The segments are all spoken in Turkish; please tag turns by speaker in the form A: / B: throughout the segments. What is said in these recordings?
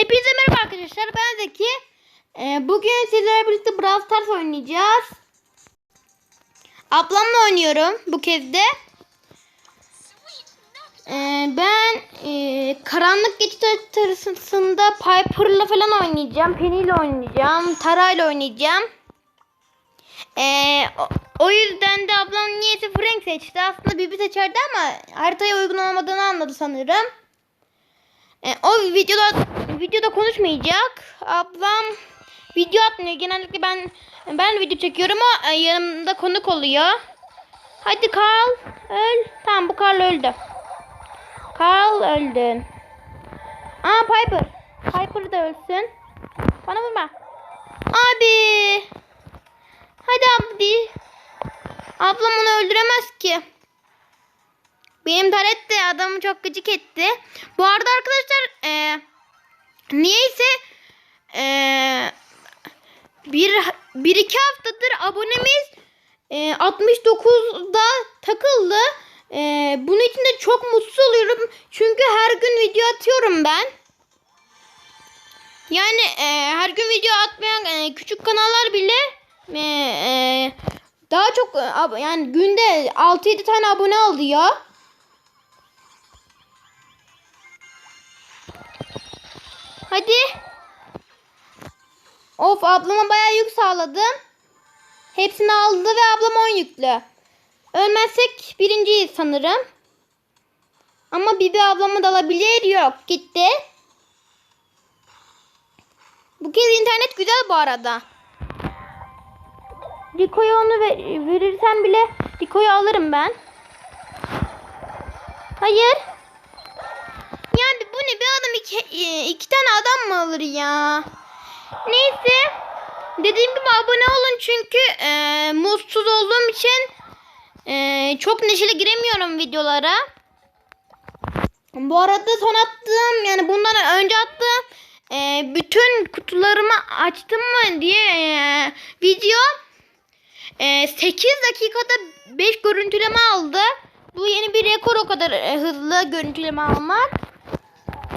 A: Hepinize merhaba arkadaşlar. Ben Zeki. Ee, bugün sizlerle birlikte Brawl Stars oynayacağız. Ablamla oynuyorum bu kez de. Ee, ben e, karanlık geçit haritasında Piper'la falan oynayacağım. Penny oynayacağım. Tara ile oynayacağım. Ee, o, o yüzden de ablam niyeyse Frank seçti. Aslında Bibi seçerdi ama haritaya uygun olmadığını anladı sanırım. E, o videoda videoda konuşmayacak. Ablam video atmıyor. Genellikle ben ben video çekiyorum o e, yanımda konuk oluyor. Hadi Carl öl. Tamam bu Carl öldü. Carl öldün. Aa Piper. Piper da ölsün. Bana vurma. Abi. Hadi abi. Ablam onu öldüremez ki. Benim taret de adamı çok gıcık etti. Bu arada arkadaşlar e, niyeyse e, bir, bir iki haftadır abonemiz e, 69'da takıldı. E, bunun için de çok mutsuz oluyorum. Çünkü her gün video atıyorum ben. Yani e, her gün video atmayan e, küçük kanallar bile e, e, daha çok e, yani günde 6-7 tane abone alıyor. Hadi. Of ablama bayağı yük sağladım. Hepsini aldı ve ablam 10 yüklü. Ölmezsek birinciyiz sanırım. Ama Bibi ablamı da alabilir. Yok gitti. Bu kez internet güzel bu arada. Rico'ya onu ver- verirsen bile Rico'yu alırım ben. Hayır. Yani bir adam iki, e, iki tane adam mı alır ya? Neyse. Dediğim gibi abone olun çünkü e, mutsuz olduğum için e, çok neşeli giremiyorum videolara. Bu arada son attığım yani bundan önce attığım e, bütün kutularımı açtım mı diye e, video e, 8 dakikada 5 görüntüleme aldı. Bu yeni bir rekor o kadar e, hızlı görüntüleme almak.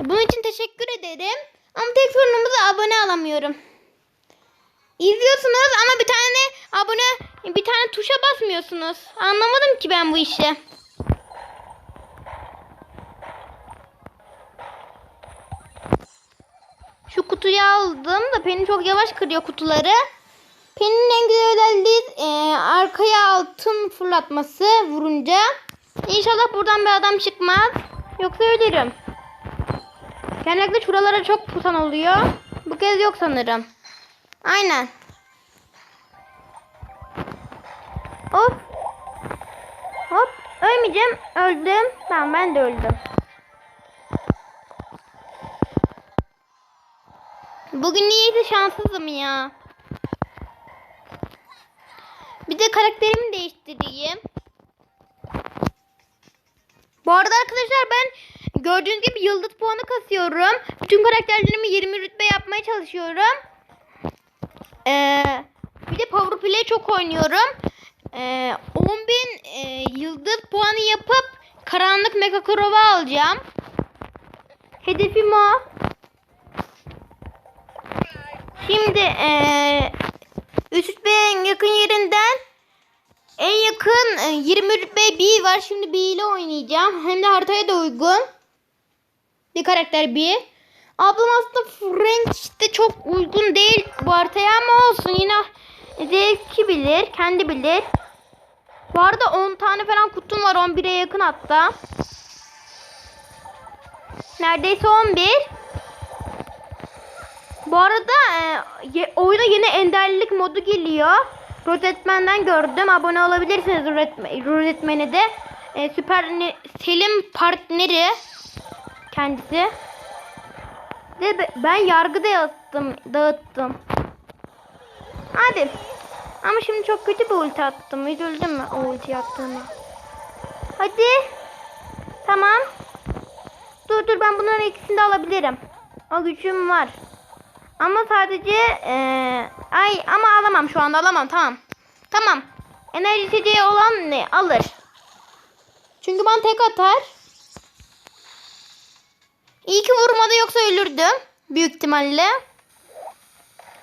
A: Bunun için teşekkür ederim. Ama tek sorunumuz abone alamıyorum. İzliyorsunuz ama bir tane abone bir tane tuşa basmıyorsunuz. Anlamadım ki ben bu işi. Şu kutuyu aldım da Penny çok yavaş kırıyor kutuları. Penny'nin en güzel özelliği e, arkaya altın fırlatması vurunca. İnşallah buradan bir adam çıkmaz. Yoksa ölürüm. Genellikle şuralara çok pusan oluyor. Bu kez yok sanırım. Aynen. Hop. Hop. Ölmeyeceğim. Öldüm. Tamam ben de öldüm. Bugün niyeyse şanssızım ya. Bir de karakterimi değiştireyim. Bu arada arkadaşlar ben gördüğünüz gibi yıldız puanı kasıyorum. Bütün karakterlerimi 20 rütbe yapmaya çalışıyorum. Ee, bir de Power çok oynuyorum. Ee, 10.000 e, yıldız puanı yapıp karanlık Mega Crow'u alacağım. Hedefim o. Şimdi ee, üst rütbeye en yakın yerinden en yakın e, 20 rütbe B var. Şimdi B ile oynayacağım. Hem de haritaya da uygun. Bir karakter B. Ablam aslında Frank işte çok uygun değil bu haritaya ama olsun yine zevki bilir. Kendi bilir. Bu arada 10 tane falan kutum var. 11'e yakın hatta. Neredeyse 11. Bu arada e, oyuna yeni enderlilik modu geliyor. Rozetmen'den gördüm. Abone olabilirsiniz Rozetme- Rozetmen'e de. E, Süper Selim partneri kendisi. De be- ben yargı dağıttım, dağıttım. Hadi. Ama şimdi çok kötü bir ulti attım. Üzüldüm mü o ulti attığıma? Hadi. Tamam. Dur dur ben bunların ikisini de alabilirim. O gücüm var. Ama sadece eee, ay ama alamam şu anda alamam tamam. Tamam. Enerji içeceği olan ne alır. Çünkü ben tek atar. İyi ki vurmadı yoksa ölürdüm. Büyük ihtimalle.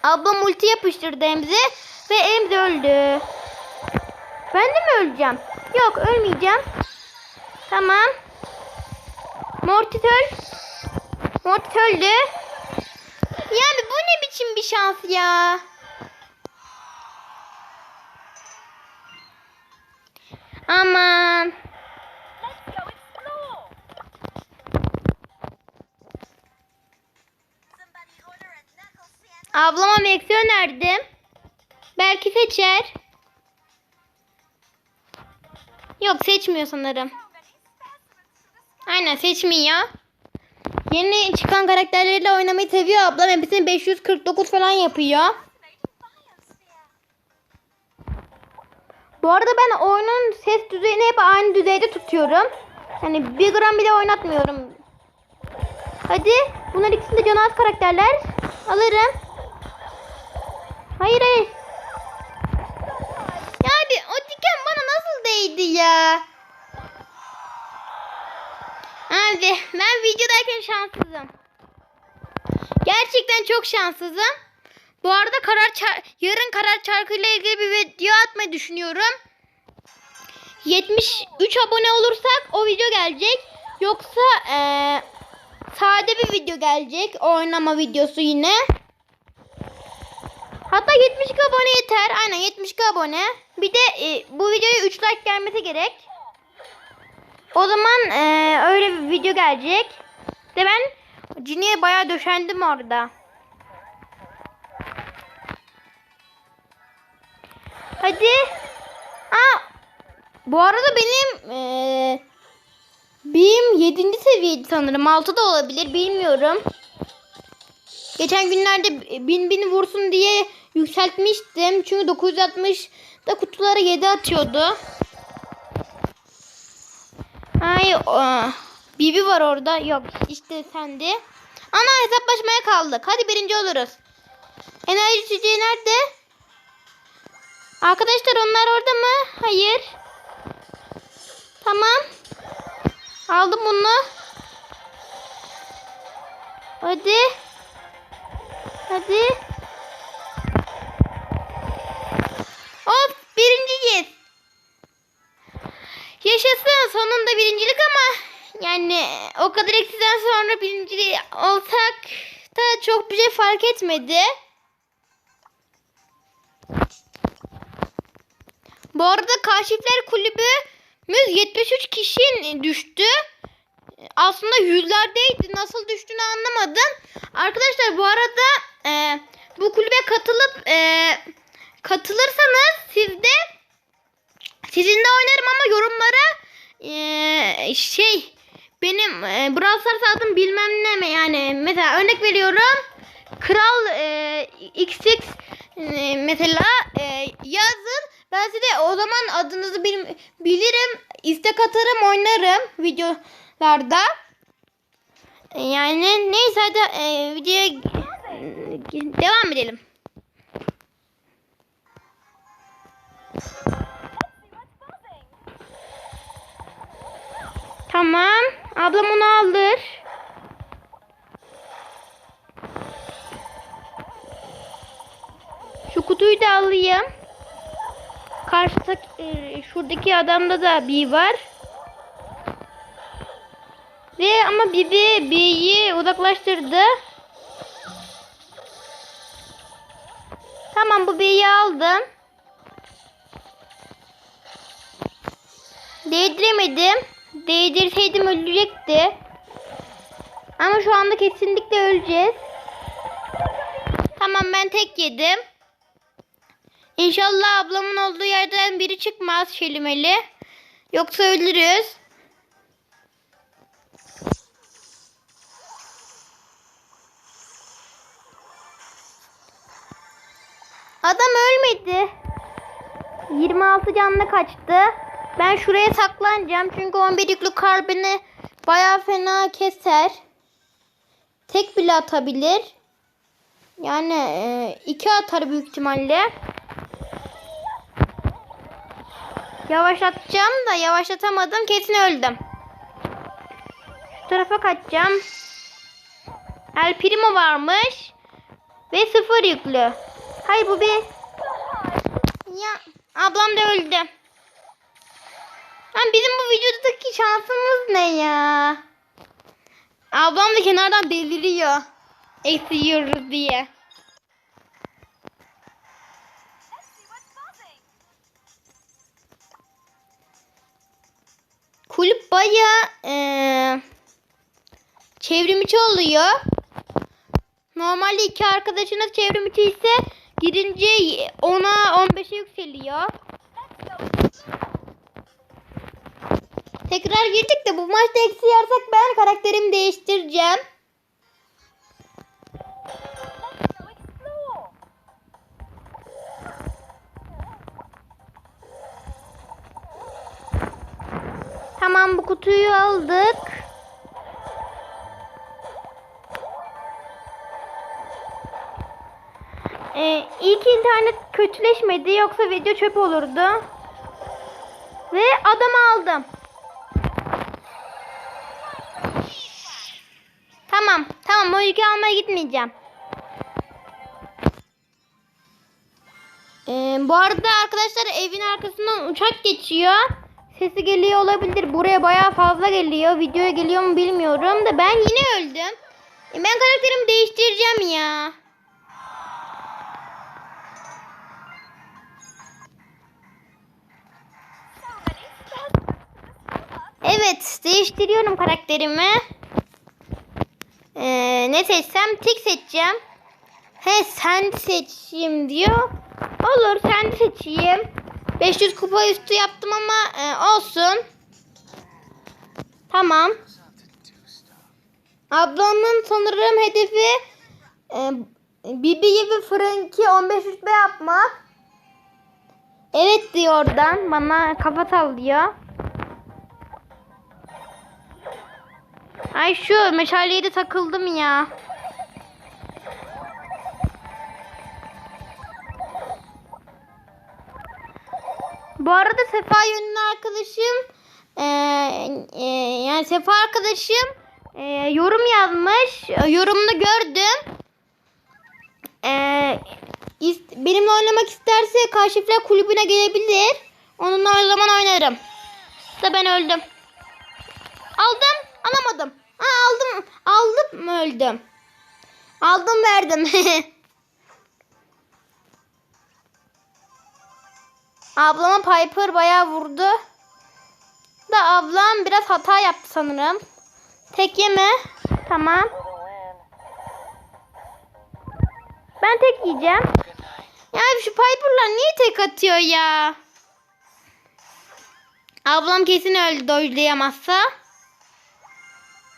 A: Ablam ulti yapıştırdı Emzi ve Emzi öldü. Ben de mi öleceğim? Yok ölmeyeceğim. Tamam. Mortis öl. Mortis öldü. Yani bu ne biçim bir şans ya? Aman. Ablama Max'i önerdim. Belki seçer. Yok seçmiyor sanırım. Aynen seçmiyor. Yeni çıkan karakterleriyle oynamayı seviyor ablam. Hepsini 549 falan yapıyor. Bu arada ben oyunun ses düzeyini hep aynı düzeyde tutuyorum. Yani bir gram bile oynatmıyorum. Hadi. Bunlar ikisi de canaz karakterler. Alırım. Hayır hayır. Ya abi o diken bana nasıl değdi ya? Abi ben videodayken şanssızım. Gerçekten çok şanssızım. Bu arada karar yarın karar çarkıyla ilgili bir video atmayı düşünüyorum. 73 abone olursak o video gelecek. Yoksa eee, sade bir video gelecek. Oynama videosu yine. Hatta 72 abone yeter. Aynen 72 abone. Bir de e, bu videoya 3 like gelmesi gerek. O zaman e, öyle bir video gelecek. De ben Cini'ye bayağı döşendim orada. Hadi. Aa, bu arada benim e, BİM 7. seviyeydi sanırım. 6 da olabilir bilmiyorum. Geçen günlerde bin bin vursun diye yükseltmiştim. Çünkü 960 da kutulara 7 atıyordu. Ay o, Bibi var orada. Yok işte sendi. Ana hesaplaşmaya kaldık. Hadi birinci oluruz. Enerji çiçeği nerede? Arkadaşlar onlar orada mı? Hayır. Tamam. Aldım bunu. Hadi. Hadi. Birinciyiz. Yaşasın sonunda birincilik ama yani o kadar eksiden sonra birinci olsak da çok bir şey fark etmedi. Bu arada Kaşifler Kulübümüz 73 kişi düştü. Aslında yüzlerdeydi. Nasıl düştüğünü anlamadım. Arkadaşlar bu arada e, bu kulübe katılıp e, katılırsanız siz sizinle oynarım ama yorumlara e, şey benim e, Brawl Stars adım bilmem ne mi? Yani mesela örnek veriyorum Kral e, XX e, mesela e, yazın. Ben size o zaman adınızı bil- bilirim istek atarım oynarım videolarda. E, yani neyse hadi e, videoya devam edelim. Tamam. Ablam onu aldır. Şu kutuyu da alayım. Karşıda e, şuradaki adamda da bir var. Ve ama Bibi B'yi uzaklaştırdı. Tamam bu B'yi aldım. Değdiremedim. Değdirseydim ölecekti. Ama şu anda kesinlikle öleceğiz. Tamam ben tek yedim. İnşallah ablamın olduğu yerden biri çıkmaz şelimeli. Yoksa ölürüz. Adam ölmedi. 26 canlı kaçtı. Ben şuraya saklanacağım. Çünkü 11 yüklü karbini baya fena keser. Tek bile atabilir. Yani e, iki atar büyük ihtimalle. Yavaşlatacağım da yavaşlatamadım. Kesin öldüm. Şu tarafa kaçacağım. El Primo varmış. Ve sıfır yüklü. Hayır bu bir. Ya ablam da öldü. Lan bizim bu videodaki şansımız ne ya? Ablam da kenardan deliriyor. Eksi yiyoruz diye. Kulüp bayağı eee çevrim içi oluyor. Normalde iki arkadaşınız çevrim içi ise girince 10'a 15'e yükseliyor. Tekrar girdik de bu maçta eksi yersak ben karakterimi değiştireceğim. Tamam bu kutuyu aldık. Ee, ilk internet kötüleşmedi yoksa video çöp olurdu. Ve adam aldım. Tamam o yükü almaya gitmeyeceğim. Ee, bu arada arkadaşlar evin arkasından uçak geçiyor. Sesi geliyor olabilir. Buraya bayağı fazla geliyor. Videoya geliyor mu bilmiyorum da ben yine öldüm. E, Ben karakterimi değiştireceğim ya. Evet değiştiriyorum karakterimi. Ee, ne seçsem tek seçeceğim. He sen seçeyim diyor. Olur sen seçeyim. 500 kupa üstü yaptım ama e, olsun. Tamam. Ablamın sanırım hedefi e, Bibi gibi Frank'i 15 rütbe yapmak. Evet diyor oradan. Bana kafa sallıyor. Ay şu meşaleye de takıldım ya. Bu arada Sefa yönlü arkadaşım eee, eee, yani Sefa arkadaşım eee, yorum yazmış. E, Yorumunu gördüm. Eee, is- benimle oynamak isterse Kaşifler kulübüne gelebilir. Onunla o zaman oynarım. Da ben öldüm. Aldım, alamadım. Ha, aldım, aldım mı öldüm? Aldım verdim. Ablama Piper bayağı vurdu. Da ablam biraz hata yaptı sanırım. Tek yeme. Tamam. Ben tek yiyeceğim. Ya şu Piper'lar niye tek atıyor ya? Ablam kesin öldü dojlayamazsa.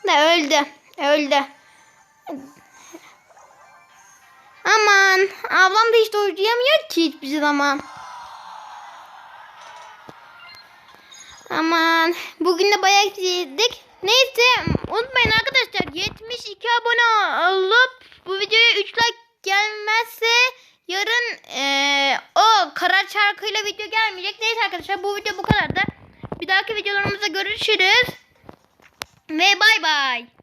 A: Da öldü. Öldü. Aman. Ablam da hiç dojlayamıyor ki hiçbir zaman. Aman. Bugün de bayağı yedik. Neyse unutmayın arkadaşlar 72 abone olup bu videoya 3 like gelmezse yarın eee, o kara çarkıyla video gelmeyecek. Neyse arkadaşlar bu video bu kadar da. Bir dahaki videolarımızda görüşürüz. Bay bay.